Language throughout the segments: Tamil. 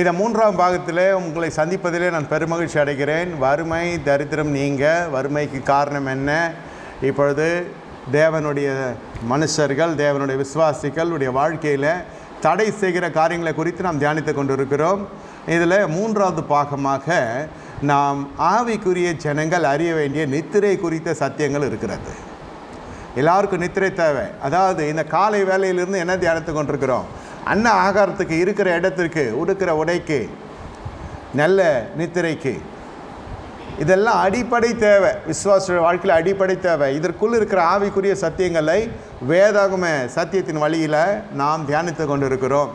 இந்த மூன்றாம் பாகத்தில் உங்களை சந்திப்பதிலே நான் பெருமகிழ்ச்சி அடைகிறேன். வறுமை தரித்திரம் நீங்க. வறுமைக்கு காரணம் என்ன? இப்பொழுது தேவனுடைய மனுஷர்கள் தேவனுடைய விசுவாசிகளுடைய வாழ்க்கையில் தடை செய்கிற காரியங்களை குறித்து நாம் தியானித்து கொண்டிருக்கிறோம். இதில் மூன்றாவது பாகமாக நாம் ஆவிக்குரிய ஜனங்கள் அறிய வேண்டிய நித்திரை குறித்த சத்தியங்கள் இருக்கிறது. எல்லாருக்கும் நித்திரை தேவை. அதாவது இந்த காலை வேலையிலிருந்து என்ன தியானித்து கொண்டிருக்கிறோம்? அன்ன ஆகாரத்துக்கு இருக்கிற இடத்திற்கு உடுக்கிற உடைக்கு நல்ல நித்திரைக்கு. இதெல்லாம் அடிப்படை தேவை. விசுவாச வாழ்க்கையில் அடிப்படை தேவை. இதற்குள் இருக்கிற ஆவிக்குரிய சத்தியங்களை வேதாகம சத்தியத்தின் வழியில் நாம் தியானித்து கொண்டிருக்கிறோம்.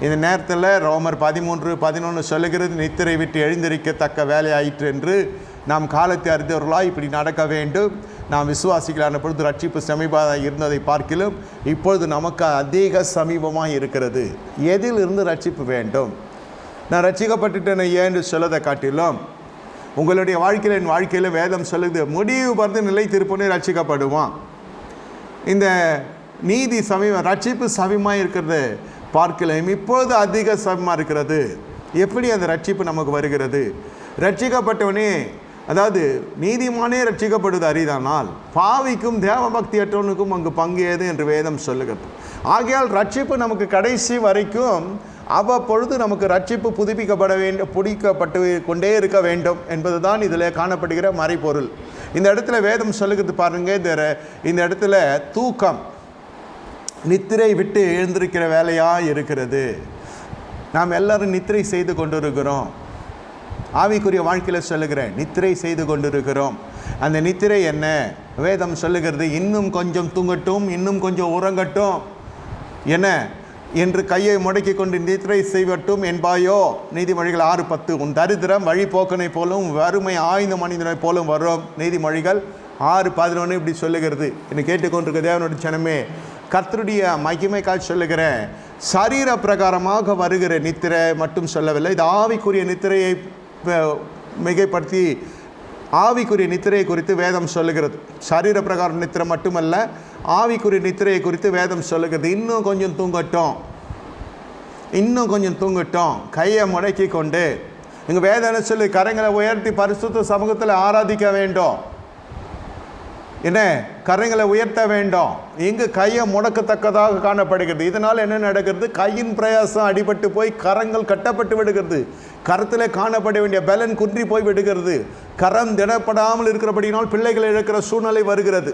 இந்த நேரத்தில் ரோமர் பதிமூன்று பதினொன்று சொல்லுகிறது நித்திரை விட்டு எழுந்திருக்கத்தக்க வேலையாயிற்று என்று நாம் காலத்தை அறிந்தவர்களாக இப்படி நடக்க வேண்டும். நாம் விசுவாசிகளான பொழுது ரட்சிப்பு சமீபமாக இருந்ததை பார்க்கிலும் இப்பொழுது நமக்கு அதிக சமீபமாக இருக்கிறது. எதில் இருந்து ரட்சிப்பு வேண்டும்? நான் ரட்சிக்கப்பட்டுட்டேன் ஏன்னு சொல்லதை காட்டிலும் உங்களுடைய வாழ்க்கையில் என் வாழ்க்கையில் வேதம் சொல்லுது முடிவு பார்த்து நிலை ரட்சிக்கப்படுவான். இந்த நீதி சமீபம் ரட்சிப்பு சமீபமாக இருக்கிறது பார்க்கலாம் இப்பொழுது அதிக சமமாக இருக்கிறது. எப்படி அந்த ரட்சிப்பு நமக்கு வருகிறது? ரட்சிக்கப்பட்டவனே அதாவது நீதிமானே ரட்சிக்கப்படுவது அரிதானால் பாவிக்கும் தேவபக்தியற்றவனுக்கும் அங்கு பங்கு ஏது என்று வேதம் சொல்லுகிறது. ஆகையால் ரட்சிப்பு நமக்கு கடைசி வரைக்கும் அவ்வப்பொழுது நமக்கு ரட்சிப்பு புதுப்பிக்கப்பட வேண்டும் புடிக்கப்பட்டு கொண்டே இருக்க வேண்டும் என்பது தான் இதில் காணப்படுகிற மறைப்பொருள் இந்த இடத்துல வேதம் சொல்லுகிறது பாருங்க இந்த இந்த இடத்துல தூக்கம் நித்திரை விட்டு எழுந்திருக்கிற வேலையாக இருக்கிறது. நாம் எல்லாரும் நித்திரை செய்து கொண்டிருக்கிறோம். ஆவிக்குரிய வாழ்க்கையில் சொல்லுகிறேன் நித்திரை செய்து கொண்டிருக்கிறோம். அந்த நித்திரை என்ன? வேதம் சொல்லுகிறது இன்னும் கொஞ்சம் தூங்கட்டும் இன்னும் கொஞ்சம் உறங்கட்டும். என்ன? என்று கையை முடக்கி கொண்டு நித்திரை செய்வட்டும் என்பாயோ? நீதிமொழிகள் ஆறு பத்து உன் தரித்திரம் வழிபோக்கனை போலும் வறுமை ஆய்ந்த மனிதனை போலும் வரும். நீதிமொழிகள் ஆறு பதினொன்று இப்படி சொல்லுகிறது. என்னை கேட்டுக்கொண்டிருக்க தேவனுடைய ஜனமே கர்த்தருடைய மகிமைக்காக சொல்லுகிறேன் சரீர பிரகாரமாக வருகிற நித்திரை மட்டும் சொல்லவில்லை இது ஆவிக்குரிய நித்திரையை மிகைப்படுத்தி ஆவிக்குரிய நித்திரையை குறித்து வேதம் சொல்லுகிறது. சரீர பிரகாரம் நித்திரை மட்டுமல்ல ஆவிக்குரிய நித்திரையை குறித்து வேதம் சொல்லுகிறது. இன்னும் கொஞ்சம் தூங்கட்டும். இன்னும் கொஞ்சம் தூங்கட்டும். கையை முடக்கி கொண்டு இங்கே வேதனை சொல்லி கரங்களை உயர்த்தி பரிசுத்த சமூகத்தில் ஆராதிக்க வேண்டும். என்ன? கரங்களை உயர்த்த வேண்டும். இங்கு கையை முடக்கத்தக்கதாக காணப்படுகிறது. இதனால் என்ன நடக்கிறது? கையின் பிரயாசம் அடிபட்டு போய் கரங்கள் கட்டப்பட்டு விடுகிறது. கரத்தில் காணப்பட வேண்டிய பலன் குன்றி போய் விடுகிறது. கரம் திடப்படாமல் இருக்கிறபடியினால் பிள்ளைகள் இழக்கிற சூழ்நிலை வருகிறது.